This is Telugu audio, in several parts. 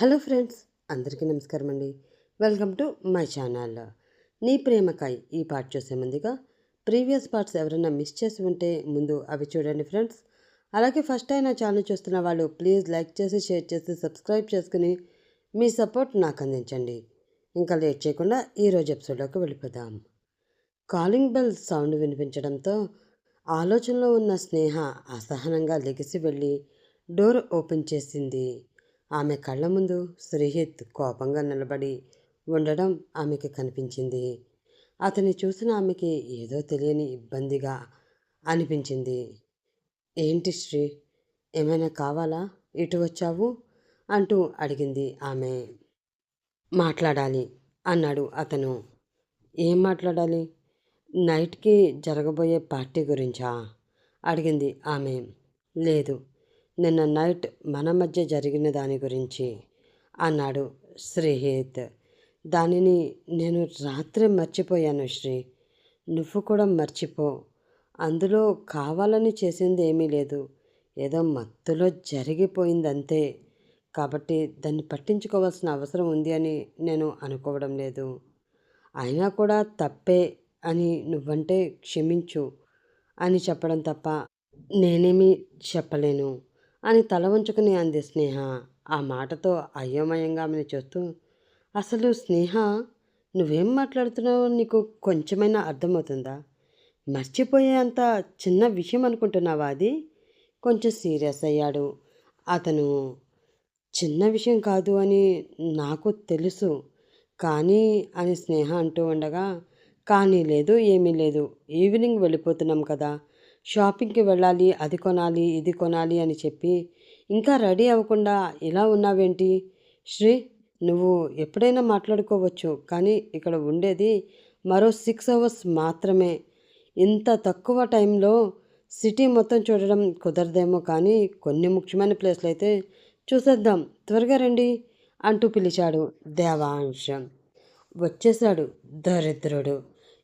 హలో ఫ్రెండ్స్ అందరికీ నమస్కారం అండి వెల్కమ్ టు మై ఛానల్. నీ ప్రేమకాయ్ ఈ పార్ట్ చూసే ముందుగా ప్రీవియస్ పార్ట్స్ ఎవరైనా మిస్ చేసి ఉంటే ముందు అవి చూడండి ఫ్రెండ్స్. అలాగే ఫస్ట్ అయినా ఛానల్ చూస్తున్న వాళ్ళు ప్లీజ్ లైక్ చేసి షేర్ చేసి సబ్స్క్రైబ్ చేసుకుని మీ సపోర్ట్ నాకు అందించండి. ఇంకా లేట్ చేయకుండా ఈరోజు ఎపిసోడ్లోకి వెళ్ళిపోదాం. కాలింగ్ బెల్ సౌండ్ వినిపించడంతో ఆలోచనలో ఉన్న స్నేహ అసహనంగా లెగిసి వెళ్ళి డోర్ ఓపెన్ చేసింది. ఆమె కళ్ళ ముందు శ్రీహిత్ కోపంగా నిలబడి ఉండడం ఆమెకి కనిపించింది. అతన్ని చూసిన ఆమెకి ఏదో తెలియని ఇబ్బందిగా అనిపించింది. ఏంటి శ్రీ? ఏమైనా కావాలా? ఇటు వచ్చావు? అంటూ అడిగింది ఆమె. మాట్లాడాలి అన్నాడు అతను. ఏం మాట్లాడాలి? నైట్కి జరగబోయే పార్టీ గురించా? అడిగింది ఆమె. లేదు నిన్న నైట్ మన మధ్య జరిగిన దాని గురించి అన్నాడు శ్రీహిత్. దానిని నేను రాత్రి మర్చిపోయాను శ్రీ. నువ్వు కూడా మర్చిపో. అందులో కావాలని చేసింది ఏమీ లేదు. ఏదో మత్తులో జరిగిపోయిందంతే. కాబట్టి దాన్ని పట్టించుకోవాల్సిన అవసరం ఉంది అని నేను అనుకోవడం లేదు. అయినా కూడా తప్పే అని నువ్వంటే క్షమించు అని చెప్పడం తప్ప నేనేమీ చెప్పలేను. అని తల వంచుకుని అంది స్నేహ. ఆ మాటతో అయోమయంగా ఆమెను చూస్తూ అసలు స్నేహ నువ్వేం మాట్లాడుతున్నావో నీకు కొంచెమైనా అర్థమవుతుందా? మర్చిపోయేంత చిన్న విషయం అనుకుంటున్నావా అది? కొంచెం సీరియస్ అయ్యాడు. అతను చిన్న విషయం కాదు అని నాకు తెలుసు. కానీ అని స్నేహ అంటూ ఉండగా కానీ లేదు ఏమీ లేదు. ఈవినింగ్ వెళ్ళిపోతున్నాం కదా. షాపింగ్కి వెళ్ళాలి అది కొనాలి ఇది కొనాలి అని చెప్పి ఇంకా రెడీ అవ్వకుండా ఇలా ఉన్నావేంటి? శ్రీ నువ్వు ఎప్పుడైనా మాట్లాడుకోవచ్చు కానీ ఇక్కడ ఉండేది మరో సిక్స్ అవర్స్ మాత్రమే. ఇంత తక్కువ టైంలో సిటీ మొత్తం చూడడం కుదరదేమో కానీ కొన్ని ముఖ్యమైన ప్లేస్లు అయితే చూసేద్దాం. త్వరగా రండి అంటూ పిలిచాడు దేవాంశం. వచ్చేశాడు దరిద్రుడు.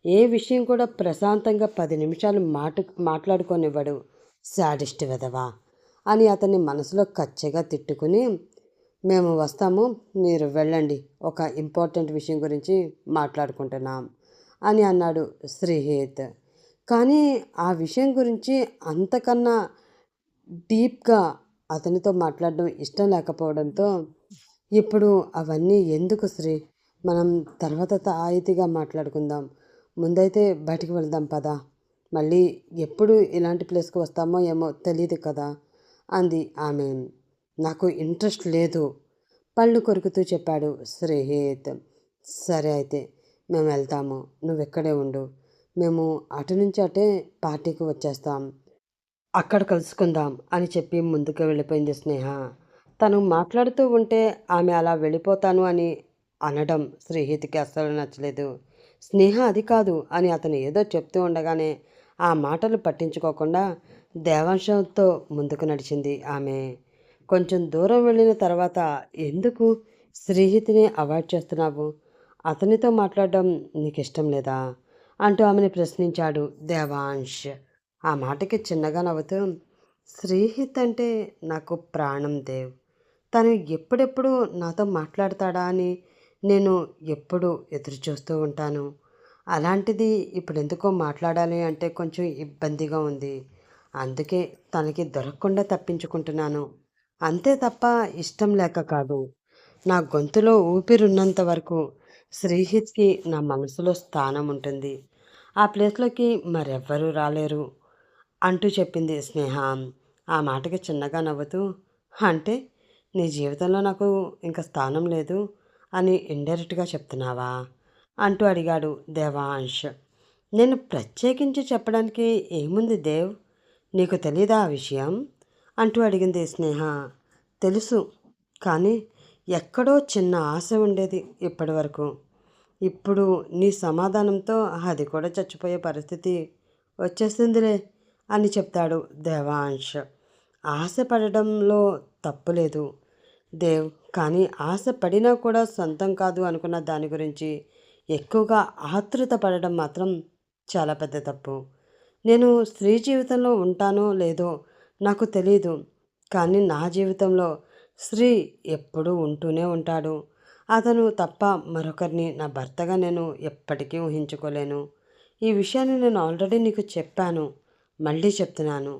ఏ విషయం కూడా ప్రశాంతంగా పది నిమిషాలు మాట మాట్లాడుకోనివ్వడు. శాడిస్ట్ విధవా! అని అతన్ని మనసులో కచ్చగా తిట్టుకుని మేము వస్తాము మీరు వెళ్ళండి ఒక ఇంపార్టెంట్ విషయం గురించి మాట్లాడుకుంటున్నాం అని అన్నాడు శ్రీహిత్. కానీ ఆ విషయం గురించి అంతకన్నా డీప్గా అతనితో మాట్లాడడం ఇష్టం లేకపోవడంతో ఇప్పుడు అవన్నీ ఎందుకు శ్రీ? మనం తర్వాత తాయితీగా మాట్లాడుకుందాం. ముందైతే బయటికి వెళ్దాం పదా. మళ్ళీ ఎప్పుడు ఇలాంటి ప్లేస్కి వస్తామో ఏమో తెలియదు కదా అంది ఆమె. నాకు ఇంట్రెస్ట్ లేదు పళ్ళు కొరుకుతూ చెప్పాడు శ్రీహిత్. సరే అయితే మేము వెళ్తాము. నువ్వు ఇక్కడే ఉండు. మేము అటు నుంచి అటే పార్టీకి వచ్చేస్తాం. అక్కడ కలుసుకుందాం అని చెప్పి ముందుకు వెళ్ళిపోయింది స్నేహ. తను మాట్లాడుతూ ఉంటే ఆమె అలా వెళ్ళిపోతాను అని అనడం శ్రీహిత్కి అస్సలు నచ్చలేదు. స్నేహ అది కాదు అని అతను ఏదో చెప్తూ ఉండగానే ఆ మాటలు పట్టించుకోకుండా దేవాంశంతో ముందుకు నడిచింది ఆమె. కొంచెం దూరం వెళ్ళిన తర్వాత ఎందుకు శ్రీహితిని అవాయిడ్ చేస్తున్నావు? అతనితో మాట్లాడడం నీకు ఇష్టం లేదా? అంటూ ఆమెను ప్రశ్నించాడు దేవాంశ్. ఆ మాటకి చిన్నగా నవ్వుతూ శ్రీహిత్ అంటే నాకు ప్రాణం దేవ్. తను ఎప్పుడెప్పుడు నాతో మాట్లాడతాడా అని నేను ఎప్పుడు ఎదురు చూస్తూ ఉంటాను. అలాంటిది ఇప్పుడు ఎందుకో మాట్లాడాలి అంటే కొంచెం ఇబ్బందిగా ఉంది. అందుకే తనకి దొరకకుండా తప్పించుకుంటున్నాను. అంతే తప్ప ఇష్టం లేక కాదు. నా గొంతులో ఊపిరున్నంత వరకు శ్రీహిత్కి నా మనసులో స్థానం ఉంటుంది. ఆ ప్లేస్లోకి మరెవ్వరూ రాలేరు. అంటూ చెప్పింది స్నేహ. ఆ మాటకి చిన్నగా నవ్వుతూ అంటే నీ జీవితంలో నాకు ఇంకా స్థానం లేదు. అని ఇండైరెక్ట్గా చెప్తున్నావా? అంటూ అడిగాడు దేవాంశ్. నేను ప్రత్యేకించి చెప్పడానికి ఏముంది దేవ్? నీకు తెలీదా ఆ విషయం? అంటూ అడిగింది స్నేహ. తెలుసు కానీ ఎక్కడో చిన్న ఆశ ఉండేది ఇప్పటి వరకు ఇప్పుడు నీ సమాధానంతో అది కూడా చచ్చిపోయే పరిస్థితి వచ్చేసిందిలే అని చెప్తాడు దేవాంశ్. ఆశపడడంలో తప్పులేదు దేవ్. కానీ ఆశ పడినా కూడా సొంతం కాదు అనుకున్న దాని గురించి ఎక్కువగా ఆతృత పడడం మాత్రం చాలా పెద్ద తప్పు. నేను స్త్రీ జీవితంలో ఉంటానో లేదో నాకు తెలియదు కానీ నా జీవితంలో స్త్రీ ఎప్పుడూ ఉంటూనే ఉంటాడు. అతను తప్ప మరొకరిని నా భర్తగా నేను ఎప్పటికీ ఊహించుకోలేను. ఈ విషయాన్ని నేను ఆల్రెడీ నీకు చెప్పాను. మళ్ళీ చెప్తున్నాను.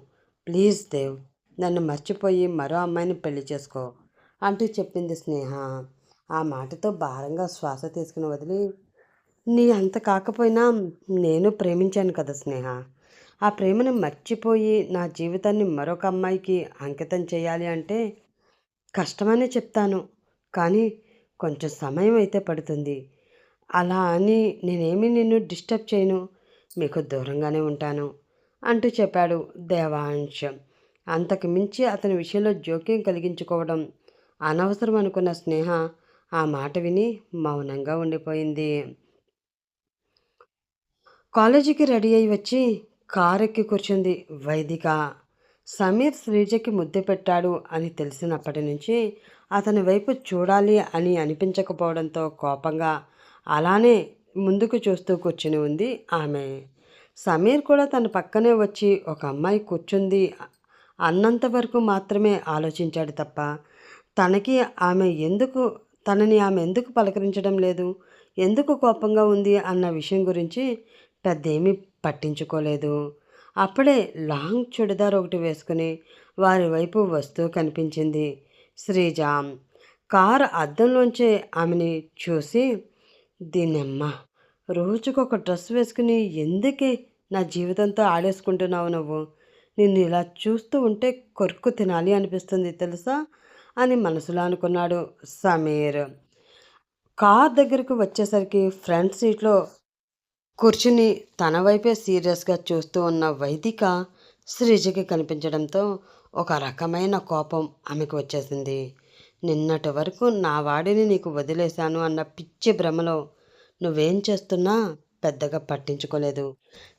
ప్లీజ్ దేవ్ నన్ను మర్చిపోయి మరో అమ్మాయిని పెళ్ళి చేసుకో. అంటూ చెప్పింది స్నేహ. ఆ మాటతో భారంగా శ్వాస తీసుకుని వదిలి నీ అంత కాకపోయినా నేను ప్రేమించాను కదా స్నేహ. ఆ ప్రేమను మర్చిపోయి నా జీవితాన్ని మరొక అమ్మాయికి అంకితం చేయాలి అంటే కష్టమనే చెప్తాను. కానీ కొంచెం సమయం అయితే పడుతుంది. అలా అని నేనేమి నిన్ను డిస్టర్బ్ చేయను. మీకు దూరంగానే ఉంటాను అంటూ చెప్పాడు దేవాంశ్. అంతకు మించి అతని విషయంలో జోక్యం కలిగించుకోవడం అనవసరం అనుకున్న స్నేహ ఆ మాట విని మౌనంగా ఉండిపోయింది. కాలేజీకి రెడీ అయి వచ్చి కారెక్కి కూర్చుంది వైదిక. సమీర్ శ్రీజకి ముద్దు పెట్టాడు అని తెలిసినప్పటి నుంచి అతని వైపు చూడాలి అని అనిపించకపోవడంతో కోపంగా అలానే ముందుకు చూస్తూ కూర్చుని ఉంది ఆమె. సమీర్ కూడా తన పక్కనే వచ్చి ఒక అమ్మాయి కూర్చుంది అన్నంత వరకు మాత్రమే ఆలోచించాడు తప్ప తనకి ఆమె ఎందుకు తనని ఆమె ఎందుకు పలకరించడం లేదు? ఎందుకు కోపంగా ఉంది అన్న విషయం గురించి పెద్ద ఏమీ పట్టించుకోలేదు. అప్పుడే లాంగ్ చుడిదార్ ఒకటి వేసుకుని వారి వైపు వస్తూ కనిపించింది శ్రీజ. కారు అద్దంలోంచే ఆమెని చూసి దీన్నమ్మ రోజుకొక డ్రెస్ వేసుకుని ఎందుకే నా జీవితంతో ఆడేసుకుంటున్నావు నువ్వు? నిన్ను ఇలా చూస్తూ ఉంటే కొరుకు తినాలి అనిపిస్తుంది తెలుసా? అని మనసులో అనుకున్నాడు సమీర్. కార్ దగ్గరకు వచ్చేసరికి ఫ్రంట్ సీట్లో కూర్చుని తన వైపే సీరియస్గా చూస్తూ ఉన్న వైదిక శ్రీజకి కనిపించడంతో ఒక రకమైన కోపం ఆమెకు వచ్చేసింది. నిన్నటి వరకు నా వాడిని నీకు వదిలేశాను అన్న పిచ్చి భ్రమలో నువ్వేం చేస్తున్నా పెద్దగా పట్టించుకోలేదు.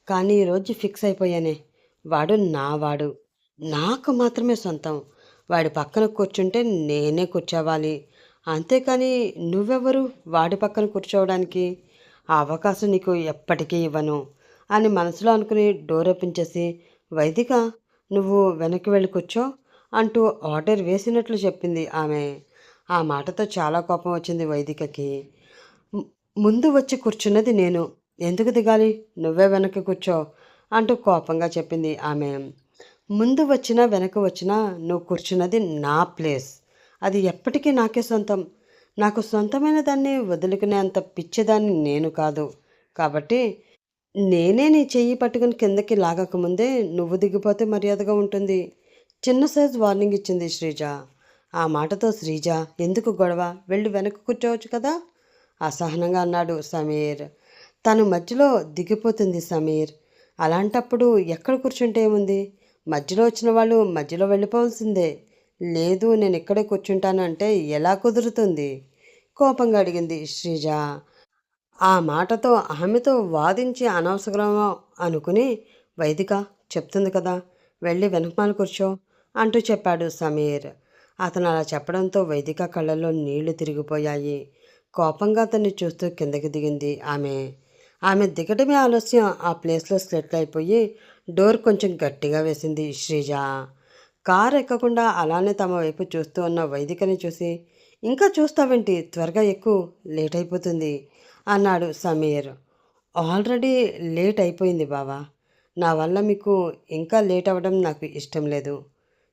కానీ ఈరోజు ఫిక్స్ అయిపోయానే. వాడు నా వాడు. నాకు మాత్రమే సొంతం. వాడి పక్కన కూర్చుంటే నేనే కూర్చోవాలి. అంతేకాని నువ్వెవరు వాడి పక్కన కూర్చోవడానికి? ఆ అవకాశం నీకు ఎప్పటికీ ఇవ్వను అని మనసులో అనుకుని డోర్ ఓపెన్ చేసి వైదిక నువ్వు వెనక్కి వెళ్ళి కూర్చో అంటూ ఆర్డర్ వేసినట్లు చెప్పింది ఆమె. ఆ మాటతో చాలా కోపం వచ్చింది వైదికకి. ముందు వచ్చి కూర్చున్నది నేను. ఎందుకు దిగాలి? నువ్వే వెనక్కి కూర్చో అంటూ కోపంగా చెప్పింది ఆమె. ముందు వచ్చినా వెనక వచ్చినా నువ్వు కూర్చున్నది నా ప్లేస్. అది ఎప్పటికీ నాకే సొంతం. నాకు సొంతమైన దాన్ని వదులుకునే అంత పిచ్చిదాన్ని నేను కాదు. కాబట్టి నేనే నీ చెయ్యి పట్టుకుని కిందకి లాగకముందే నువ్వు దిగిపోతే మర్యాదగా ఉంటుంది. చిన్న సైజ్ వార్నింగ్ ఇచ్చింది శ్రీజ. ఆ మాటతో శ్రీజ ఎందుకు గొడవ? వెళ్ళి వెనక్కి కూర్చోవచ్చు కదా? అసహనంగా అన్నాడు సమీర్. తను మధ్యలో దిగిపోతుంది సమీర్. అలాంటప్పుడు ఎక్కడ కూర్చుంటే ఏముంది? మధ్యలో వచ్చిన వాళ్ళు మధ్యలో వెళ్ళిపోవాల్సిందే. లేదు నేను ఇక్కడే కూర్చుంటాను అంటే ఎలా కుదురుతుంది? కోపంగా అడిగింది శ్రీజ. ఆ మాటతో ఆమెతో వాదించి అనవసరమో అనుకుని వైదిక చెప్తుంది కదా వెళ్ళి వెనకమాల కూర్చో అంటూ చెప్పాడు సమీర్. అతను అలా చెప్పడంతో వైదిక కళ్ళల్లో నీళ్ళు తిరిగిపోయాయి. కోపంగా అతన్ని చూస్తూ కిందకి దిగింది ఆమె. ఆమె దిగడమే ఆలస్యం. ఆ ప్లేస్లో సెటిల్ అయిపోయి డోర్ కొంచెం గట్టిగా వేసింది శ్రీజ. కారు ఎక్కకుండా అలానే తమ వైపు చూస్తూ ఉన్న వైదికని చూసి ఇంకా చూస్తావేంటి? త్వరగా ఎక్కువ లేట్ అయిపోతుంది అన్నాడు సమీర్. ఆల్రెడీ లేట్ అయిపోయింది బావా. నా వల్ల మీకు ఇంకా లేట్ అవ్వడం నాకు ఇష్టం లేదు.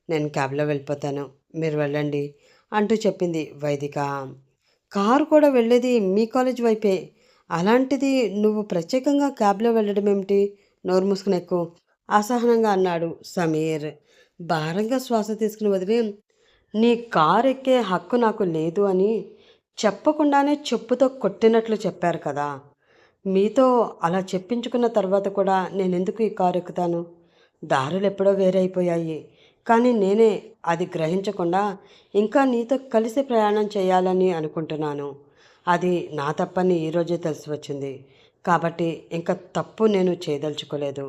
నేను క్యాబ్లో వెళ్ళిపోతాను. మీరు వెళ్ళండి అంటూ చెప్పింది వైదిక. కారు కూడా వెళ్ళేది మీ కాలేజ్ వైపే. అలాంటిది నువ్వు ప్రత్యేకంగా క్యాబ్లో వెళ్ళడం ఏమిటి నోరు మూసుకుని ఎక్కువ అసహనంగా అన్నాడు సమీర్. భారంగా శ్వాస తీసుకుని వదిలి నీ కారు ఎక్కే హక్కు నాకు లేదు అని చెప్పకుండానే చెప్పుతో కొట్టినట్లు చెప్పారు కదా. మీతో అలా చెప్పించుకున్న తర్వాత కూడా నేను ఎందుకు ఈ కారు ఎక్కుతాను దారులు ఎప్పుడో వేరైపోయాయి. కానీ నేనే అది గ్రహించకుండా ఇంకా నీతో కలిసి ప్రయాణం చేయాలని అనుకుంటున్నాను. అది నా తప్పని ఈరోజే తెలిసి వచ్చింది కాబట్టి ఇంకా తప్పు నేను చేయదలుచుకోలేదు.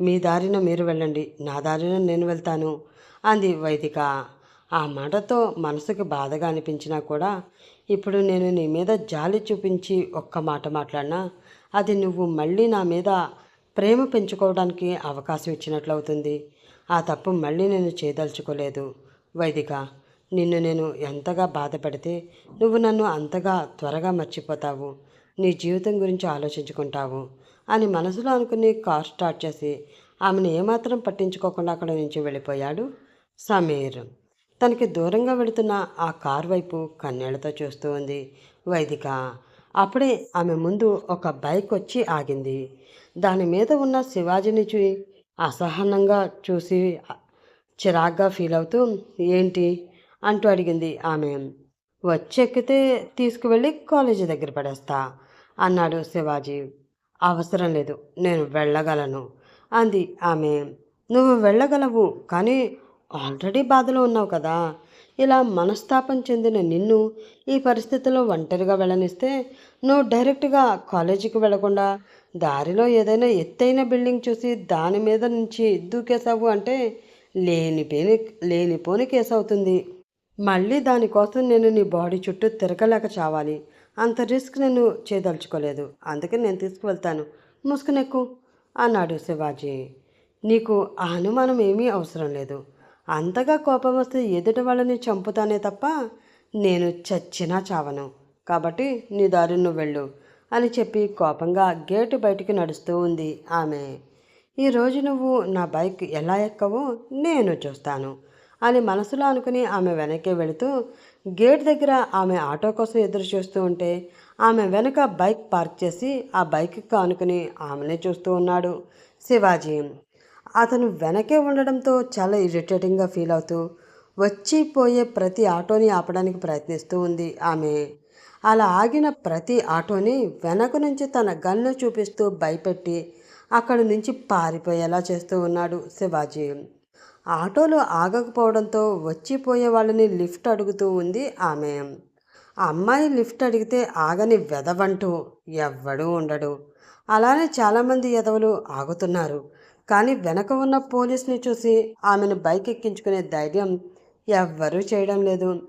మీ దారిన మీరు వెళ్ళండి. నా దారిన నేను వెళ్తాను అంది వైదిక. ఆ మాటతో మనసుకు బాధగా అనిపించినా కూడా ఇప్పుడు నేను నీ మీద జాలి చూపించి ఒక్క మాట మాట్లాడినా అది నువ్వు మళ్ళీ నా మీద ప్రేమ పెంచుకోవడానికి అవకాశం ఇచ్చినట్లు అవుతుంది. ఆ తప్పు మళ్ళీ నేను చేయదలుచుకోలేదు. వైదిక నిన్ను నేను ఎంతగా బాధపడితే నువ్వు నన్ను అంతగా త్వరగా మర్చిపోతావు. నీ జీవితం గురించి ఆలోచించుకుంటావు అని మనసులో అనుకుని కార్ స్టార్ట్ చేసి ఆమెను ఏమాత్రం పట్టించుకోకుండా అక్కడ నుంచి వెళ్ళిపోయాడు సమీర్. తనకి దూరంగా వెళుతున్న ఆ కార్ వైపు కన్నీళ్ళతో చూస్తూ ఉంది వైదిక. అప్పుడే ఆమె ముందు ఒక బైక్ వచ్చి ఆగింది. దాని మీద ఉన్న శివాజీని చూ అసహనంగా చూసి చిరాగ్గా ఫీల్ అవుతూ ఏంటి? అంటూ అడిగింది ఆమె. వచ్చెక్కితే తీసుకువెళ్ళి కాలేజీ దగ్గర పడేస్తా. అన్నాడు శివాజీ. అవసరం లేదు నేను వెళ్ళగలను అంది ఆమె. నువ్వు వెళ్ళగలవు కానీ ఆల్రెడీ బాధలో ఉన్నావు కదా. ఇలా మనస్తాపం చెందిన నిన్ను ఈ పరిస్థితిలో ఒంటరిగా వెళ్ళనిస్తే నువ్వు డైరెక్ట్గా కాలేజీకి వెళ్ళకుండా దారిలో ఏదైనా ఎత్తైన బిల్డింగ్ చూసి దాని మీద నుంచి దూకేసావు అంటే లేనిపోని లేనిపోని కేసు అవుతుంది మళ్ళీ దానికోసం నేను నీ బాడీ చుట్టూ తిరగలేక చావాలి. అంత రిస్క్ నేను చేయదలుచుకోలేదు. అందుకే నేను తీసుకువెళ్తాను. ముసుకునెక్కు అన్నాడు శివాజీ. నీకు ఆ అనుమానం ఏమీ అవసరం లేదు. అంతగా కోపం వస్తే ఎదుటి వాళ్ళని చంపుతానే తప్ప నేను చచ్చినా చావను. కాబట్టి నీ దారి నువ్వు వెళ్ళు అని చెప్పి కోపంగా గేటు బయటికి నడుస్తూ ఉంది ఆమె. ఈరోజు నువ్వు నా బైక్ ఎలా ఎక్కవో నేను చూస్తాను అని మనసులో అనుకుని ఆమె వెనక్కి వెళుతూ గేట్ దగ్గర ఆమె ఆటో కోసం ఎదురు చూస్తూ ఉంటే ఆమె వెనక బైక్ పార్క్ చేసి ఆ బైక్ కానుకుని ఆమెనే చూస్తూ ఉన్నాడు శివాజీ. అతను వెనకే ఉండడంతో చాలా ఇరిటేటింగ్గా ఫీల్ అవుతూ వచ్చిపోయే ప్రతి ఆటోని ఆపడానికి ప్రయత్నిస్తూ ఉంది ఆమె. అలా ఆగిన ప్రతి ఆటోని వెనక నుంచి తన గన్ను చూపిస్తూ భయపెట్టి అక్కడి నుంచి పారిపోయేలా చేస్తూ ఉన్నాడు శివాజీ. ఆటోలు ఆగకపోవడంతో వచ్చిపోయే వాళ్ళని లిఫ్ట్ అడుగుతూ ఉంది ఆమె. అమ్మాయి లిఫ్ట్ అడిగితే ఆగని వెదవంటూ ఎవ్వడూ ఉండడు. అలానే చాలామంది ఎదవలు ఆగుతున్నారు. కానీ వెనక ఉన్న పోలీస్ని చూసి ఆమెను బైక్ ఎక్కించుకునే ధైర్యం ఎవ్వరూ చేయడం లేదు.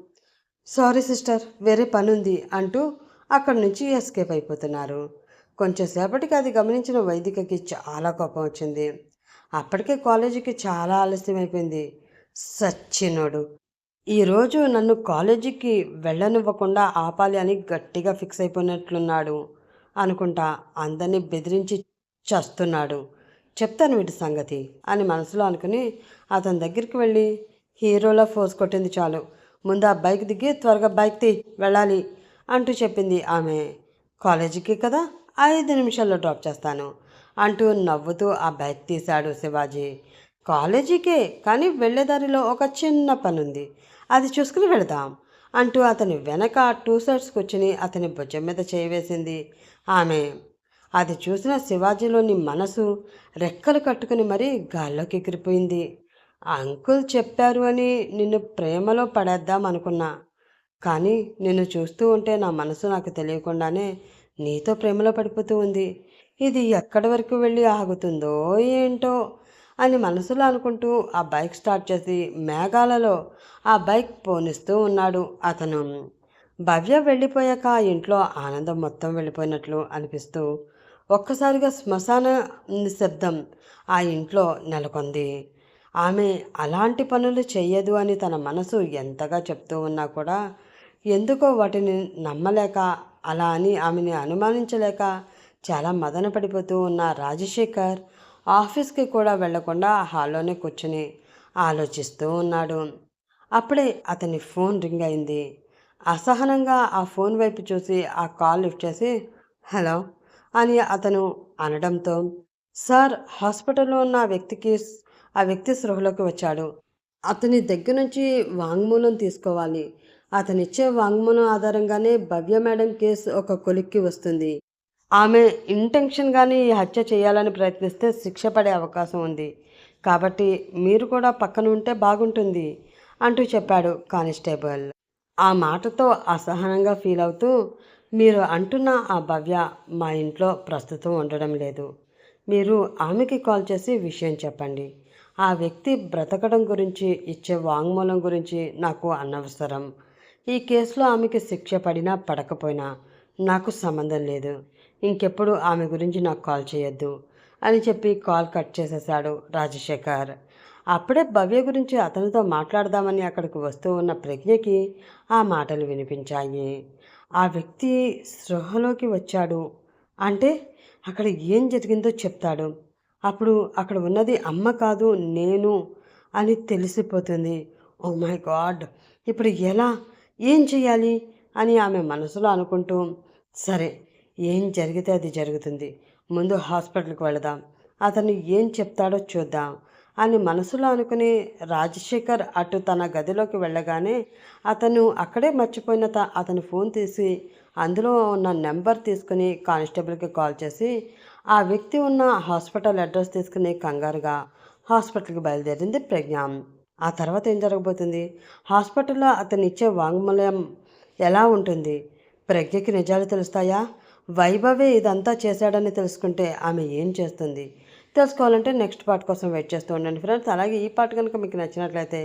సారీ సిస్టర్ వేరే పని ఉంది అంటూ అక్కడి నుంచి ఎస్కేప్ అయిపోతున్నారు. కొంచెంసేపటికి అది గమనించిన వైదికకి చాలా కోపం వచ్చింది. అప్పటికే కాలేజీకి చాలా ఆలస్యం అయిపోయింది సచ్చినోడు ఈరోజు నన్ను కాలేజీకి వెళ్ళనివ్వకుండా ఆపాలి అని గట్టిగా ఫిక్స్ అయిపోయినట్లున్నాడు అనుకుంటా అందరినీ బెదిరించి చస్తున్నాడు. చెప్తాను వీటి సంగతి అని మనసులో అనుకుని అతని దగ్గరికి వెళ్ళి హీరోలా ఫోర్స్ కొట్టింది చాలు. ముందు ఆ బైక్ దిగి త్వరగా బైక్ తీ వెళ్ళాలి అంటూ చెప్పింది ఆమె. కాలేజీకి కదా ఐదు నిమిషాల్లో డ్రాప్ చేస్తాను. అంటూ నవ్వుతూ ఆ బైక్ తీశాడు శివాజీ. కాలేజీకే కానీ వెళ్ళేదారిలో ఒక చిన్న పని ఉంది అది చూసుకుని వెళదాం అంటూ అతని వెనక టూ సైడ్స్ కూర్చుని అతని భుజం మీద చేయవేసింది ఆమె అది చూసిన శివాజీలోని మనసు రెక్కలు కట్టుకుని మరీ గాల్లోకి ఎగిరిపోయింది. అంకుల్ చెప్పారు అని నిన్ను ప్రేమలో పడేద్దాం అనుకున్నా కానీ నిన్ను చూస్తూ ఉంటే నా మనసు నాకు తెలియకుండానే నీతో ప్రేమలో పడిపోతూ ఉంది. ఇది ఎక్కడి వరకు వెళ్ళి ఆగుతుందో ఏంటో అని మనసులో అనుకుంటూ ఆ బైక్ స్టార్ట్ చేసి మేఘాలలో ఆ బైక్ పోనిస్తూ ఉన్నాడు అతను. భవ్య వెళ్ళిపోయాక ఇంట్లో ఆనందం మొత్తం వెళ్ళిపోయినట్లు అనిపిస్తూ ఒక్కసారిగా శ్మశాన నిశ్శబ్దం ఆ ఇంట్లో నెలకొంది. ఆమె అలాంటి పనులు చేయదు అని తన మనసు ఎంతగా చెప్తూ ఉన్నా కూడా ఎందుకో వాటిని నమ్మలేక అలా అని ఆమెని అనుమానించలేక చాలా మదన పడిపోతూ ఉన్న రాజశేఖర్ ఆఫీస్కి కూడా వెళ్ళకుండా హాల్లోనే కూర్చుని ఆలోచిస్తూ ఉన్నాడు. అప్పుడే అతని ఫోన్ రింగ్ అయింది. అసహనంగా ఆ ఫోన్ వైపు చూసి ఆ కాల్ లిఫ్ట్ చేసి హలో అని అతను అనడంతో సార్ హాస్పిటల్లో ఉన్న ఆ వ్యక్తికి ఆ వ్యక్తి సృహలోకి వచ్చాడు. అతని దగ్గర నుంచి వాంగ్మూలం తీసుకోవాలి. అతనిచ్చే వాంగ్మూలం ఆధారంగానే భవ్య మేడం కేసు ఒక కొలిక్కి వస్తుంది. ఆమె ఇంటెన్షన్గానే ఈ హత్య చేయాలని ప్రయత్నిస్తే శిక్ష పడే అవకాశం ఉంది. కాబట్టి మీరు కూడా పక్కన ఉంటే బాగుంటుంది అంటూ చెప్పాడు కానిస్టేబుల్. ఆ మాటతో అసహనంగా ఫీల్ అవుతూ మీరు అంటున్న ఆ భవ్య మా ఇంట్లో ప్రస్తుతం ఉండడం లేదు. మీరు ఆమెకి కాల్ చేసి విషయం చెప్పండి. ఆ వ్యక్తి బ్రతకడం గురించి ఇచ్చే వాంగ్మూలం గురించి నాకు అనవసరం. ఈ కేసులో ఆమెకి శిక్ష పడినా పడకపోయినా నాకు సంబంధం లేదు. ఇంకెప్పుడు ఆమె గురించి నాకు కాల్ చేయొద్దు అని చెప్పి కాల్ కట్ చేసేశాడు రాజశేఖర్. అప్పుడే భవ్య గురించి అతనితో మాట్లాడదామని అక్కడికి వస్తూ ఉన్న ప్రజ్ఞకి ఆ మాటలు వినిపించాయి. ఆ వ్యక్తి స్పృహలోకి వచ్చాడు. అంటే అక్కడ ఏం జరిగిందో చెప్తాడు. అప్పుడు అక్కడ ఉన్నది అమ్మ కాదు నేను అని తెలిసిపోతుంది. Oh my God! ఇప్పుడు ఎలా? ఏం చేయాలి అని ఆమె మనసులో అనుకుంటూ సరే ఏం జరిగితే అది జరుగుతుంది. ముందు హాస్పిటల్కి వెళదాం. అతను ఏం చెప్తాడో చూద్దాం అని మనసులో అనుకుని రాజశేఖర్ అటు తన గదిలోకి వెళ్ళగానే అతను అక్కడే మర్చిపోయిన త అతను ఫోన్ తీసి అందులో ఉన్న నెంబర్ తీసుకుని కానిస్టేబుల్కి కాల్ చేసి ఆ వ్యక్తి ఉన్న హాస్పిటల్ అడ్రస్ తీసుకుని కంగారుగా హాస్పిటల్కి బయలుదేరింది ప్రజ్ఞ. ఆ తర్వాత ఏం జరగబోతుంది? హాస్పిటల్లో అతను ఇచ్చే వాంగ్మూలం ఎలా ఉంటుంది? ప్రజ్ఞకి నిజాలు తెలుస్తాయా? వైభవే ఇదంతా చేశాడని తెలుసుకుంటే ఆమె ఏం చేస్తుంది? తెలుసుకోవాలంటే నెక్స్ట్ పార్ట్ కోసం వెయిట్ చేస్తూ ఉండండి ఫ్రెండ్స్. అలాగే ఈ పార్ట్ కనుక మీకు నచ్చినట్లయితే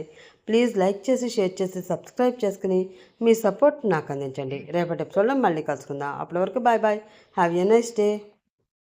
ప్లీజ్ లైక్ చేసి షేర్ చేసి సబ్స్క్రైబ్ చేసుకుని మీ సపోర్ట్ నాకు అందించండి. రేపటి ఎపిసోడ్లో మళ్ళీ కలుసుకుందాం. అప్పటి వరకు bye bye. Have a nice day